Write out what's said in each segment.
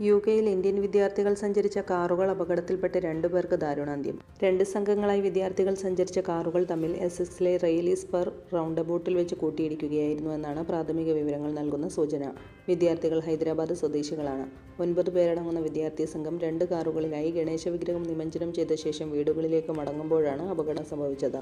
U കെയിൽ Indian വിദ്യാർത്ഥികൾ സഞ്ചരിച്ച കാറുകൾ അപകടത്തിൽപ്പെട്ട് രണ്ടുപേർക്ക് ദാരുണാന്ത്യം. രണ്ട് സംഘങ്ങളായി വിദ്യാർത്ഥികൾ സഞ്ചരിച്ച കാറുകൾ തമ്മിൽ എസ് എസിലെ റെയിലീസ് പെർ റൗണ്ട് ബോട്ടിൽ വെച്ച് കൂട്ടിയിടിക്കുകയായിരുന്നു എന്നാണ് പ്രാഥമിക വിവരങ്ങൾ നൽകുന്ന സൂചന. വിദ്യാർത്ഥികൾ ഹൈദരാബാദ് സ്വദേശികളാണ്. ഒൻപത് പേരടങ്ങുന്ന വിദ്യാർത്ഥി സംഘം രണ്ട് കാറുകളിലായി ഗണേശ വിഗ്രഹം നിമജ്ജനം ചെയ്ത ശേഷം വീടുകളിലേക്ക് മടങ്ങുമ്പോഴാണ് അപകടം സംഭവിച്ചത്.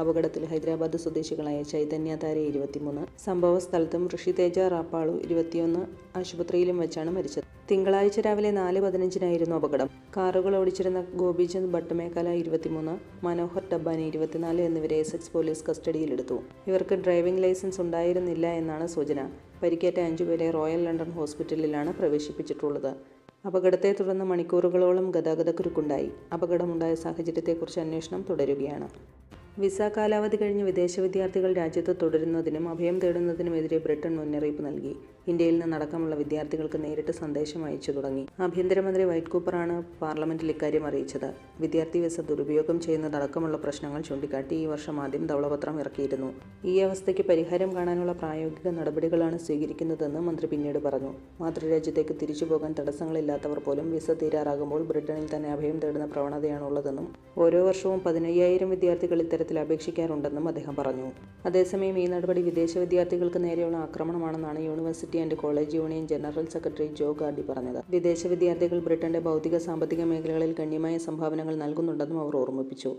അപകടത്തിൽ ഹൈദരാബാദ് സ്വദേശികളായ ചൈതന്യ താരെ ഇരുപത്തിമൂന്ന് സംഭവ സ്ഥലത്തും ഋഷിതേജ റാപ്പാളു ഇരുപത്തിയൊന്ന് ആശുപത്രിയിലും വെച്ചാണ് മരിച്ചത്. തിങ്കളാഴ്ച രാവിലെ നാല് പതിനഞ്ചിനായിരുന്നു അപകടം. കാറുകൾ ഓടിച്ചിരുന്ന ഗോപിചന്ദ് ഭട്ടമേഖല ഇരുപത്തിമൂന്ന് മനോഹർ ഡബ്ബാനി ഇരുപത്തിനാല് എന്നിവരെ എസെക്സ് പോലീസ് കസ്റ്റഡിയിലെടുത്തു. ഇവർക്ക് ഡ്രൈവിംഗ് ലൈസൻസ് ഉണ്ടായിരുന്നില്ല എന്നാണ് സൂചന. പരിക്കേറ്റ അഞ്ചുപേരെ റോയൽ ലണ്ടൻ ഹോസ്പിറ്റലിലാണ് പ്രവേശിപ്പിച്ചിട്ടുള്ളത്. അപകടത്തെ തുടർന്ന് മണിക്കൂറുകളോളം ഗതാഗതക്കുരുക്കുണ്ടായി. അപകടമുണ്ടായ സാഹചര്യത്തെക്കുറിച്ച് അന്വേഷണം തുടരുകയാണ്. വിസ കാലാവധി കഴിഞ്ഞ് വിദേശ വിദ്യാർത്ഥികൾ രാജ്യത്ത് തുടരുന്നതിനും അഭയം തേടുന്നതിനുമെതിരെ ബ്രിട്ടൻ മുന്നറിയിപ്പ് നൽകി. ഇന്ത്യയിൽ നിന്നടക്കമുള്ള വിദ്യാർത്ഥികൾക്ക് നേരിട്ട് സന്ദേശം അയച്ചു തുടങ്ങി. ആഭ്യന്തരമന്ത്രി വൈറ്റ് കൂപ്പറാണ് പാർലമെന്റിൽ ഇക്കാര്യം അറിയിച്ചത്. വിദ്യാർത്ഥി വിസ ദുരുപയോഗം ചെയ്യുന്നതടക്കമുള്ള പ്രശ്നങ്ങൾ ചൂണ്ടിക്കാട്ടി ഈ വർഷം ആദ്യം ധവളപത്രം ഇറക്കിയിരുന്നു. ഈ അവസ്ഥയ്ക്ക് പരിഹാരം കാണാനുള്ള പ്രായോഗിക നടപടികളാണ് സ്വീകരിക്കുന്നതെന്ന് മന്ത്രി പിന്നീട് പറഞ്ഞു. മാതൃരാജ്യത്തേക്ക് തിരിച്ചുപോകാൻ തടസ്സങ്ങളില്ലാത്തവർ പോലും വിസ തീരാറാകുമ്പോൾ ബ്രിട്ടനിൽ തന്നെ അഭയം തേടുന്ന പ്രവണതയാണുള്ളതെന്നും ഓരോ വർഷവും പതിനയ്യായിരം വിദ്യാർത്ഥികൾ ഇത്തരത്തിൽ അപേക്ഷിക്കാറുണ്ടെന്നും അദ്ദേഹം പറഞ്ഞു. അതേസമയം ഈ നടപടി വിദേശ വിദ്യാർത്ഥികൾക്ക് നേരെയുള്ള ആക്രമണമാണെന്നാണ് university and college union general secretary Joe Gardy പറഞ്ഞത്. വിദേശ വിദ്യാർത്ഥികൾ ബ്രിട്ടന്റെ ഭൗതിക സാമ്പത്തിക മേഖലകളിൽ ഗണ്യമായ സംഭാവനകൾ നൽകുന്നുണ്ടെന്നും അവർ ഓർമ്മിപ്പിച്ചു.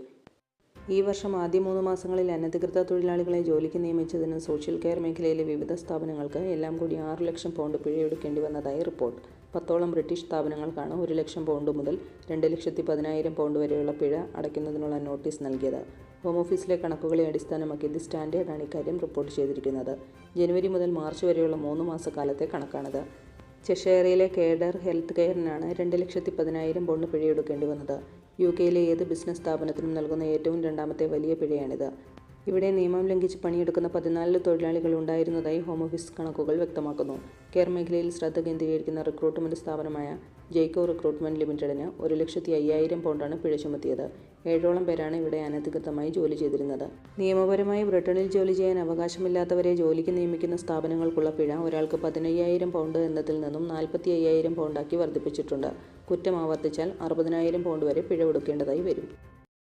ഈ വർഷം ആദ്യ മൂന്ന് മാസങ്ങളിൽ അനധികൃത തൊഴിലാളികളെ ജോലിക്ക് നിയമിച്ചതിന് സോഷ്യൽ കെയർ മേഖലയിലെ വിവിധ സ്ഥാപനങ്ങൾക്ക് എല്ലാം കൂടി ആറ് ലക്ഷം പൗണ്ട് പിഴയൊടുക്കേണ്ടി വന്നതായി റിപ്പോർട്ട്. പത്തോളം ബ്രിട്ടീഷ് സ്ഥാപനങ്ങൾക്കാണ് ഒരു ലക്ഷം പൗണ്ട് മുതൽ രണ്ട് ലക്ഷത്തി പതിനായിരം പൗണ്ട് വരെയുള്ള പിഴ അടയ്ക്കുന്നതിനുള്ള നോട്ടീസ് നൽകിയത്. ഹോം ഓഫീസിലെ കണക്കുകളെ അടിസ്ഥാനമാക്കി ദി സ്റ്റാൻഡേർഡാണ് ഇക്കാര്യം റിപ്പോർട്ട് ചെയ്തിരിക്കുന്നത്. ജനുവരി മുതൽ മാർച്ച് വരെയുള്ള മൂന്ന് മാസക്കാലത്തെ കണക്കാണിത്. ചെഷേറയിലെ കേഡർ ഹെൽത്ത് കെയറിനാണ് രണ്ട് ലക്ഷത്തി പതിനായിരം പൗണ്ട് പിഴയെടുക്കേണ്ടി വന്നത്. യു കെയിലെ ഏത് ബിസിനസ് സ്ഥാപനത്തിനും നൽകുന്ന ഏറ്റവും രണ്ടാമത്തെ വലിയ പിഴയാണിത്. ഇവിടെ നിയമം ലംഘിച്ച് പണിയെടുക്കുന്ന പതിനാല് തൊഴിലാളികൾ ഉണ്ടായിരുന്നതായി ഹോം ഓഫീസ് കണക്കുകൾ വ്യക്തമാക്കുന്നു. കെയർ മേഖലയിൽ ശ്രദ്ധ കേന്ദ്രീകരിക്കുന്ന റിക്രൂട്ട്മെന്റ് സ്ഥാപനമായ ജെയ്ക്കോ റിക്രൂട്ട്മെന്റ് ലിമിറ്റഡിന് ഒരു ലക്ഷത്തി അയ്യായിരം പൗണ്ടാണ് പിഴ ചുമത്തിയത്. ഏഴോളം പേരാണ് ഇവിടെ അനധികൃതമായി ജോലി ചെയ്തിരുന്നത്. നിയമപരമായി ബ്രിട്ടനിൽ ജോലി ചെയ്യാൻ അവകാശമില്ലാത്തവരെ ജോലിക്ക് നിയമിക്കുന്ന സ്ഥാപനങ്ങൾക്കുള്ള പിഴ ഒരാൾക്ക് പതിനയ്യായിരം പൗണ്ട് എന്നതിൽ നിന്നും നാൽപ്പത്തി അയ്യായിരം പൗണ്ടാക്കി വർദ്ധിപ്പിച്ചിട്ടുണ്ട്. കുറ്റം ആവർത്തിച്ചാൽ അറുപതിനായിരം പൗണ്ട് വരെ പിഴ കൊടുക്കേണ്ടതായി വരും.